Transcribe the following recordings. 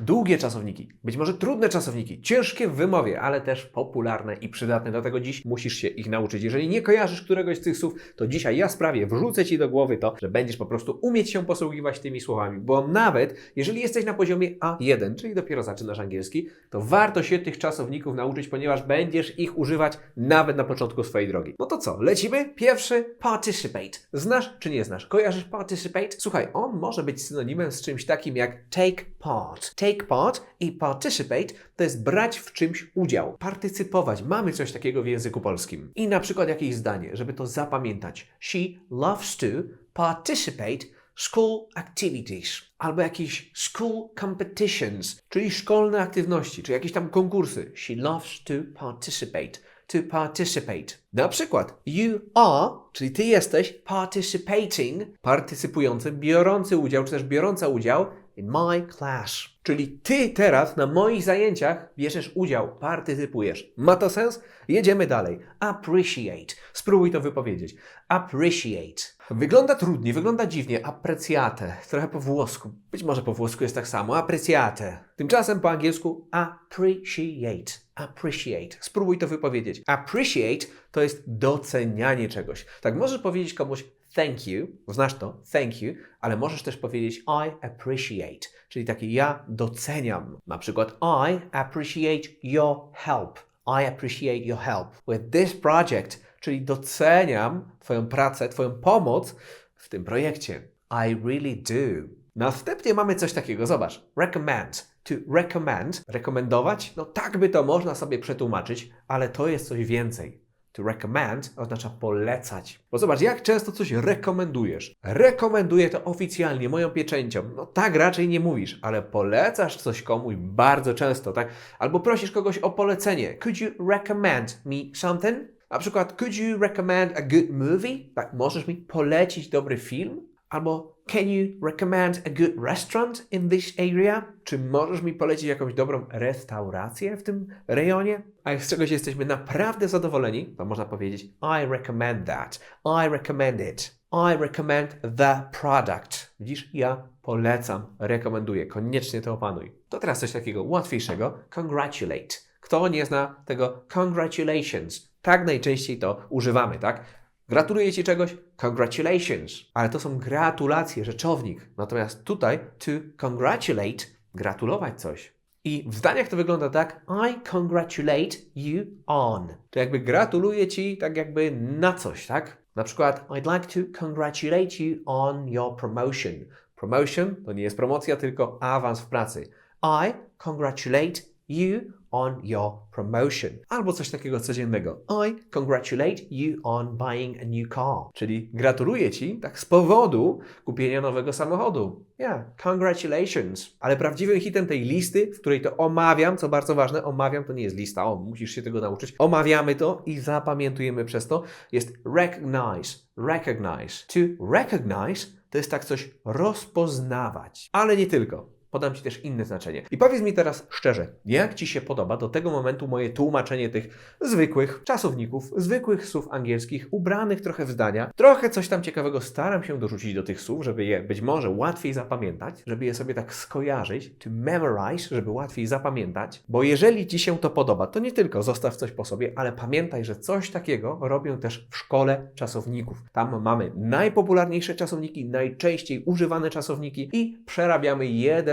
długie czasowniki, być może trudne czasowniki, ciężkie w wymowie, ale też popularne i przydatne. Dlatego dziś musisz się ich nauczyć. Jeżeli nie kojarzysz któregoś z tych słów, to dzisiaj ja sprawię, wrzucę Ci do głowy to, że będziesz po prostu umieć się posługiwać tymi słowami, bo nawet jeżeli jesteś na poziomie A1, czyli dopiero zaczynasz angielski, to warto się tych czasowników nauczyć, ponieważ będziesz ich używać nawet na początku swojej drogi. No to co, lecimy? Pierwszy, participate. Znasz czy nie znasz? Kojarzysz participate? Słuchaj, on może być synonimem z czymś takim jak take part. Take part i participate to jest brać w czymś udział, partycypować. Mamy coś takiego w języku polskim. I na przykład jakieś zdanie, żeby to zapamiętać. She loves to participate school activities albo jakieś school competitions, czyli szkolne aktywności, czy jakieś tam konkursy. She loves to participate. To participate. Na przykład, you are, czyli ty jesteś participating, partycypującym, biorący udział, czy też biorąca udział in my class. Czyli ty teraz na moich zajęciach bierzesz udział, partycypujesz. Ma to sens? Jedziemy dalej. Appreciate. Spróbuj to wypowiedzieć. Appreciate. Wygląda trudnie, wygląda dziwnie. Appreciate. Trochę po włosku. Być może po włosku jest tak samo. Appreciate. Tymczasem po angielsku appreciate. Appreciate. Spróbuj to wypowiedzieć. Appreciate to jest docenianie czegoś. Tak możesz powiedzieć komuś thank you, znasz to, thank you, ale możesz też powiedzieć I appreciate, czyli takie ja doceniam. Na przykład I appreciate your help. I appreciate your help with this project, czyli doceniam Twoją pracę, Twoją pomoc w tym projekcie. I really do. Następnie mamy coś takiego, zobacz. Recommend. To recommend, rekomendować, no tak by to można sobie przetłumaczyć, ale to jest coś więcej. To recommend oznacza polecać. Bo zobacz, jak często coś rekomendujesz. Rekomenduję to oficjalnie, moją pieczęcią. No tak raczej nie mówisz, ale polecasz coś komuś bardzo często, tak? Albo prosisz kogoś o polecenie. Could you recommend me something? Na przykład, could you recommend a good movie? Tak, możesz mi polecić dobry film? Albo can you recommend a good restaurant in this area? Czy możesz mi polecić jakąś dobrą restaurację w tym rejonie? A jak z czegoś jesteśmy naprawdę zadowoleni, to można powiedzieć I recommend that. I recommend it. I recommend the product. Widzisz, ja polecam, rekomenduję. Koniecznie to opanuj. To teraz coś takiego łatwiejszego. Congratulate. Kto nie zna tego congratulations? Tak najczęściej to używamy, tak? Gratuluję Ci czegoś? Congratulations. Ale to są gratulacje, rzeczownik. Natomiast tutaj to congratulate, gratulować coś. I w zdaniach to wygląda tak I congratulate you on. To jakby gratuluję Ci tak jakby na coś, tak? Na przykład I'd like to congratulate you on your promotion. Promotion to nie jest promocja, tylko awans w pracy. I congratulate you on your promotion. Albo coś takiego codziennego. I congratulate you on buying a new car. Czyli gratuluję Ci tak z powodu kupienia nowego samochodu. Yeah, congratulations. Ale prawdziwym hitem tej listy, w której to omawiam, co bardzo ważne, omawiam to nie jest lista, o, musisz się tego nauczyć. Omawiamy to i zapamiętujemy przez to, jest recognize. Recognize. To recognize to jest tak coś rozpoznawać. Ale nie tylko. Podam Ci też inne znaczenie. I powiedz mi teraz szczerze, jak Ci się podoba do tego momentu moje tłumaczenie tych zwykłych czasowników, zwykłych słów angielskich, ubranych trochę w zdania. Trochę coś tam ciekawego staram się dorzucić do tych słów, żeby je być może łatwiej zapamiętać, żeby je sobie tak skojarzyć, to memorize, żeby łatwiej zapamiętać. Bo jeżeli Ci się to podoba, to nie tylko zostaw coś po sobie, ale pamiętaj, że coś takiego robią też w szkole czasowników. Tam mamy najpopularniejsze czasowniki, najczęściej używane czasowniki i przerabiamy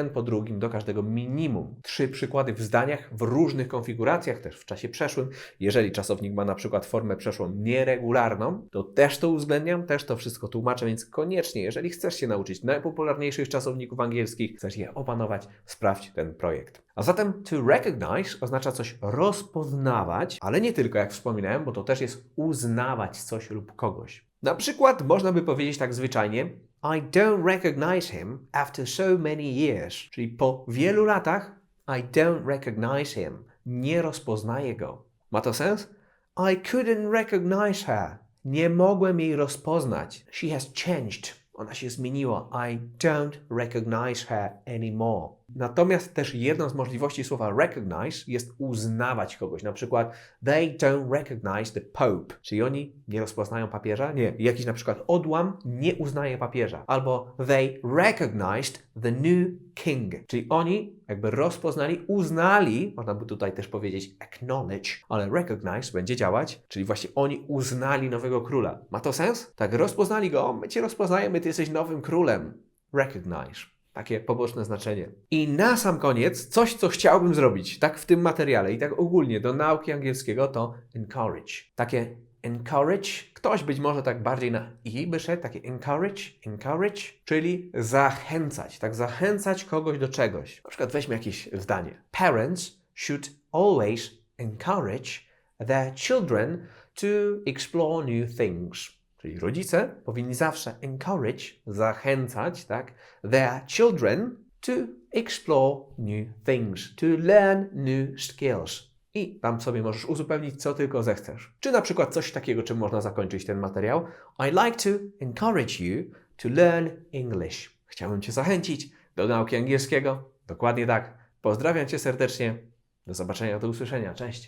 jeden po drugim do każdego minimum. Trzy przykłady w zdaniach w różnych konfiguracjach, też w czasie przeszłym. Jeżeli czasownik ma na przykład formę przeszłą nieregularną, to też to uwzględniam, też to wszystko tłumaczę, więc koniecznie, jeżeli chcesz się nauczyć najpopularniejszych czasowników angielskich, chcesz je opanować, sprawdź ten projekt. A zatem to recognize oznacza coś rozpoznawać, ale nie tylko, jak wspominałem, bo to też jest uznawać coś lub kogoś. Na przykład można by powiedzieć tak zwyczajnie I don't recognize him after so many years. Czyli po wielu latach I don't recognize him. Nie rozpoznaję go. Ma to sens? I couldn't recognize her. Nie mogłem jej rozpoznać. She has changed. Ona się zmieniła. I don't recognize her anymore. Natomiast też jedną z możliwości słowa recognize jest uznawać kogoś. Na przykład they don't recognize the Pope. Czyli oni nie rozpoznają papieża? Nie. Jakiś na przykład odłam nie uznaje papieża. Albo they recognized the new king. Czyli oni jakby rozpoznali, uznali, można by tutaj też powiedzieć acknowledge, ale recognize będzie działać, czyli właśnie oni uznali nowego króla. Ma to sens? Tak, rozpoznali go, my cię rozpoznajemy, ty jesteś nowym królem. Recognize. Takie poboczne znaczenie. I na sam koniec, coś, co chciałbym zrobić, tak w tym materiale i tak ogólnie do nauki angielskiego, to encourage. Takie encourage, ktoś być może tak bardziej na i by szedł, takie encourage, encourage, czyli zachęcać, tak zachęcać kogoś do czegoś. Na przykład weźmy jakieś zdanie. Parents should always encourage their children to explore new things. Czyli rodzice powinni zawsze encourage, zachęcać, tak, their children to explore new things, to learn new skills. I tam sobie możesz uzupełnić, co tylko zechcesz. Czy na przykład coś takiego, czym można zakończyć ten materiał. I like to encourage you to learn English. Chciałbym Cię zachęcić do nauki angielskiego. Dokładnie tak. Pozdrawiam Cię serdecznie. Do zobaczenia, do usłyszenia. Cześć.